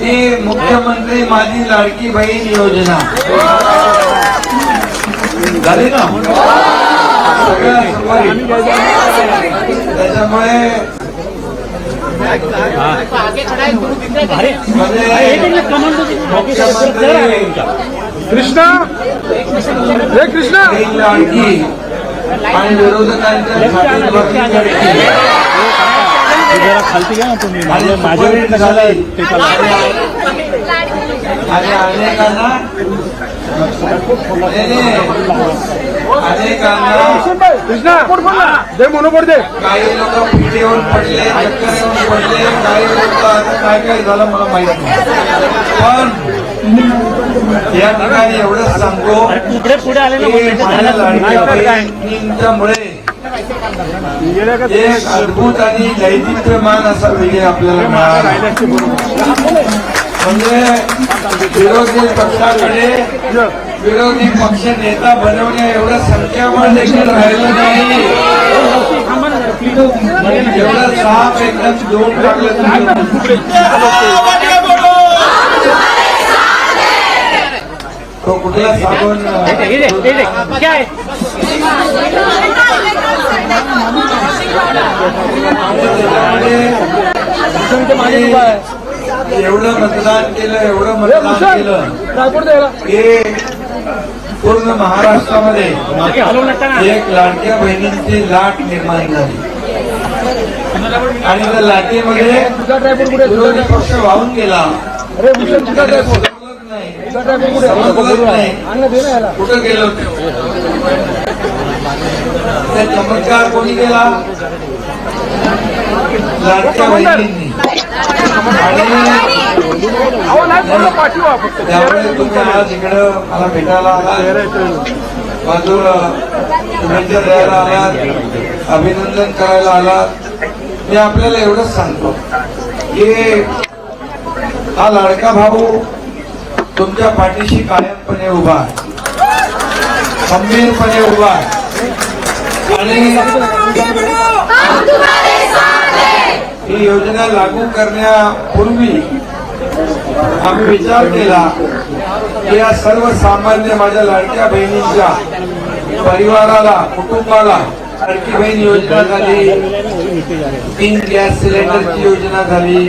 ती मुख्यमंत्री माझी लाडकी बहीण योजना। झाली ना? सगळ्या सुपारी. त्याच्यामुळे म्हणजे मुख्यमंत्री कृष्णा? हे कृष्णा! बहीण लाडकी आणि विरोधकांच्या छातीत बसली लडकी जरा खालती घ्या ना तुम्ही. माझ्या माझ्या वेळेला झालं. आणि अनेकांना दे काही लोक पिढी येऊन पडले चक्कर येऊन पडले काही लोक आता काय काय झालं मला माहीत नाही. पण या ठिकाणी एवढंच सांगतो पुढे पुढे आले ना एक अद्भुत आणि दैदिप्यमान असा विजय आपल्याला मिळाला. म्हणजे विरोधी पक्षाकडे विरोधी पक्ष नेता बनवण्या एवढं संख्याबळ देखील राहिलं नाही. एवढं साप एकदम दोन टाकलं तो कुठला साबण? एवढं मतदान केलं एवढं मतदान केलं. की पूर्ण महाराष्ट्रामध्ये एक लाडक्या बहिणींची लाट निर्माण झाली. आणि त्या लाटेमध्ये विरोधी पक्ष वाहून गेला. कुठं गेलो? ते चमत्कार कोणी केला? लाडक्या बहिणींनी त्यामुळे आज इकडं मला भेटायला आलात बाजूला शुभेच्छा द्यायला आलात अभिनंदन करायला आलात मी आपल्याला एवढंच सांगतो की हा लाडका भाऊ तुमच्या पाठीशी कायमपणे उभा आहे. खंबीरपणे उभा आणि ही योजना लागू करण्यापूर्वी आम्ही विचार केला की या सर्वसामान्य माझ्या लाडक्या बहिणींच्या परिवाराला कुटुंबाला लाडकी बहीण योजना झाली. तीन गॅस सिलेंडरची योजना झाली.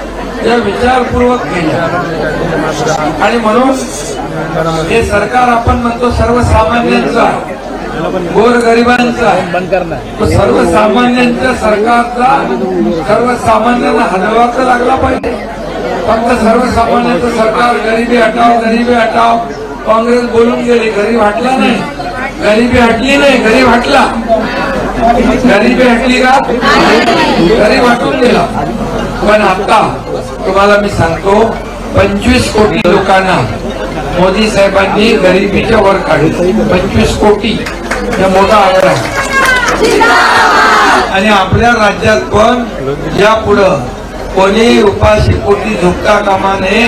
या विचारपूर्वक केल्या आणि म्हणून हे सरकार आपण म्हणतो सर्वसामान्यांचा गोरगरिबांचा सर्वसामान्यांच्या सरकारचा सर्वसामान्यांना हलवाचा लागला पाहिजे. फक्त सर्वसामान्यांचं सरकार गरिबी हटाव गरिबी हटाव काँग्रेस बोलून गेली गरीब हटला नाही. गरिबी हटली नाही गरीब हटला. गरिबी हटली का? गरीब हटून गेला. पण आता तुम्हाला मी सांगतो पंचवीस कोटी लोकांना मोदी साहेबांनी गरिबीच्या वर काढले. पंचवीस कोटी हा मोठा आकडा आहे. आणि आपल्या राज्यात पण यापुढं कोणी उपाशी पोटी झुकता कामा नये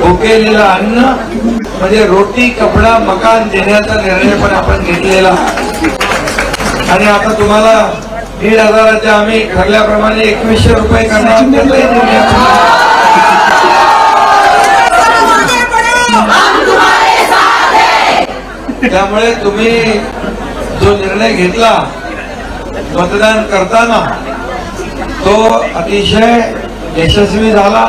भुकेलेलं अन्न म्हणजे रोटी कपडा मकान देण्याचा निर्णय पण आपण घेतलेला. आणि आता तुम्हाला दीड हजाराच्या आम्ही ठरल्याप्रमाणे एकवीसशे रुपये करणार त्याचाही निर्णय आपण त्यामुळे तुम्ही जो निर्णय घेतला मतदान करताना तो अतिशय यशस्वी झाला.